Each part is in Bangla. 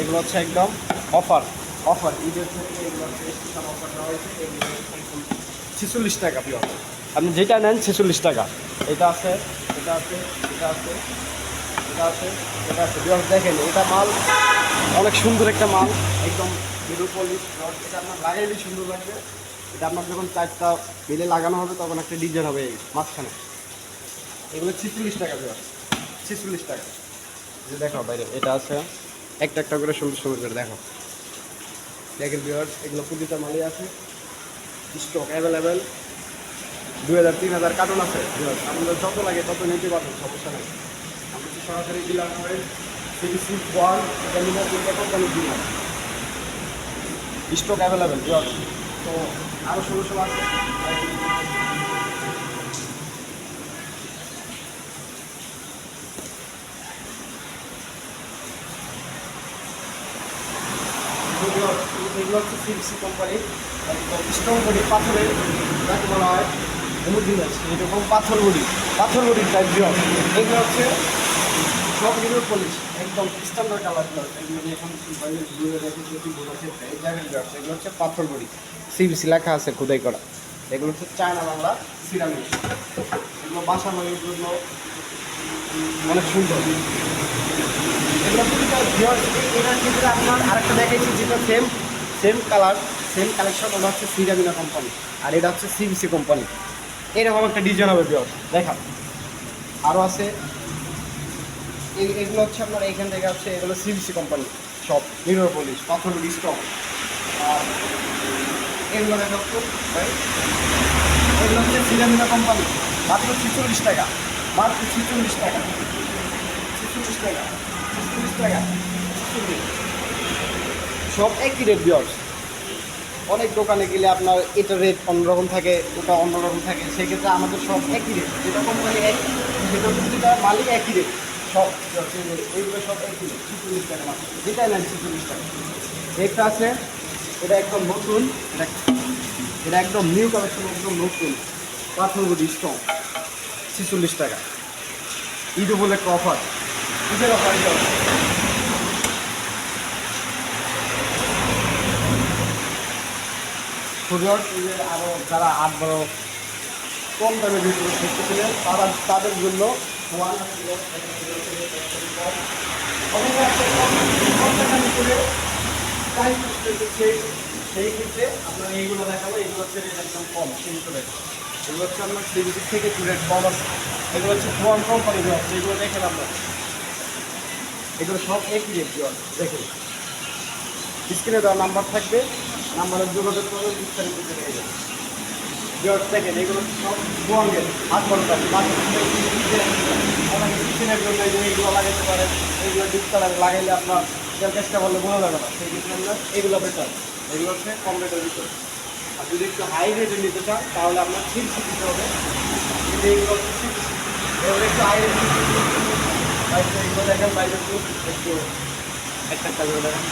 এগুলো হচ্ছে একদম অফার অফার ঈদের থেকে এগুলো অফার দেওয়া হয়েছে। ছেচল্লিশ টাকা পিওর আপনি যেটা নেন ছেচল্লিশ টাকা। এটা আছে এটা আছে এটা আছে এটা আছে এটা আছে। পিওর দেখেন, এটা মাল অনেক সুন্দর একটা মাল, একদম মিরু পলিশ এটা আপনার লাগাইলে সুন্দর লাগবে। এটা আপনার যখন চারটা মিলে লাগানো হবে, তখন একটা ডিজাইন হবে এই মাঝখানে। এগুলো ছেচল্লিশ টাকা পিওর ছেচল্লিশ টাকা। যে দেখো বাইরে, এটা আছে। একটা একটা করে সুন্দর সুন্দর করে দেখো। দেখেন ভিওর্স এগুলো প্রতিটা মালই আছে। স্টক অ্যাভেলেবেল দুই হাজার, তিন হাজার কার্টন আছে। আপনাদের যত লাগে তত নিতে পারবেন, সমস্যা নেই। আমরা তো সরাসরি ডিলার কোম্পানির স্টক অ্যাভেলেবেল তো আরও ষোলো আছে? এগুলো হচ্ছে সিবিসি কোম্পানি স্টোন বডি পাথরের যাকে বলা হয়। হোমোজিনিয়াস এরকম পাথর বডি, পাথর বডির টাইপ বিয়র এগুলো হচ্ছে সব এগুলো পলিশ একদম স্ট্যান্ডার্ড কালারগুলো এগুলো যে এখন এগুলো হচ্ছে পাথর বডি। সিবিসি লেখা আছে খোদাই করা। এগুলো হচ্ছে চায়না বাংলা সিরামিক এগুলো বাসা বাড়ির জন্য অনেক সুন্দর। আপনার আরেকটা দেখাইছি, যেটা same same colour same collection ওটা হচ্ছে সিরামিনা কোম্পানি আর এটা হচ্ছে সিবিসি কোম্পানি এরকম একটা ডিজাইন হবে বিয়র। দেখা। আরও আছে। এগুলো হচ্ছে আপনার এখান থেকে হচ্ছে এগুলো সিবিসি কোম্পানি সব মিরর পলিশ পাথর আর এগুলো দেখা এগুলো হচ্ছে সিরামিনা কোম্পানি মাত্র ছিচল্লিশ টাকা। মাত্র ছিচল্লিশ টাকা। ছেচল্লিশ টাকা। ছেচল্লিশ টাকা। সব একই রেট বিয়ার্স অনেক দোকানে গেলে আপনার এটা রেট অন্যরকম থাকে, ওটা অন্যরকম থাকে। সেক্ষেত্রে আমাদের সব একই রেট যেটা কোম্পানি একই সেটা প্রতিটা মালিক একই রেট সব এইগুলো সব একই রেট ছেচল্লিশ টাকা মাত্র। যেটাই নেন ছেচল্লিশ টাকা। একটা আছে, এটা একদম নতুন। এটা এটা একদম নিউ কালেকশন একদম নতুন। পাথরগুলি স্ট্রং ছেচল্লিশ টাকা। ঈদ বলে একটা অফার ঈদের অফার যে আরও যারা আট বারো কম দামে ভিতরে শিখতেছিলেন তারা তাদের জন্য সেই ক্ষেত্রে আপনার এইগুলো দেখাবো এইগুলো হচ্ছে একদম কম তিনশো এগুলো হচ্ছে আপনার সিবিসির থেকে রেট কম আছে এগুলো হচ্ছে ওয়ান কোম্পানিগুলো আছে এগুলো দেখেন আপনার এগুলো সব একই রেট দেওয়া দেখুন স্ক্রিনে দেওয়া নাম্বার থাকবে নাম্বারে যোগাযোগ করবেন বিস্তারিত যাবেন বিয়ার দেখেন, এগুলো সব বোয়াঙ্গের হাত জন্য এইগুলো লাগাতে পারেন এইগুলো ডিসকালার লাগাইলে আপনার চেষ্টা করলে বোঝা যাবে সেই আমরা এইগুলো বেটার এগুলো হচ্ছে কম রেটের ভিতরে। আর যদি একটু হাই রেটে নিতে চান, তাহলে আপনার দিতে হবে। কিন্তু এইগুলো হচ্ছে এগুলো একটু একটু করে দেখেন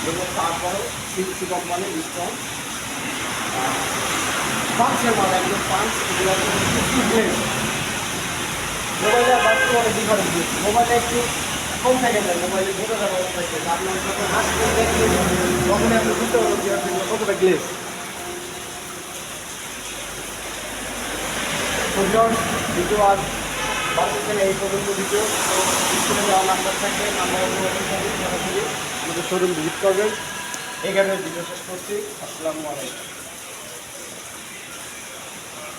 এগুলো তারপরে সিক্সি কোম্পানি স্ট্রং পাঁচের মাল একদম পাঁচ এগুলো মোবাইলে বাস্তবে ডিফারেন্স মোবাইলে একটু কম থাকে যায় মোবাইলে থাকে আপনার যখন কতটা গ্লেস এই আমাদের শোরুম ভিজিট করবেন। এখানে ভিডিও শেষ করছি। আসসালামু আলাইকুম।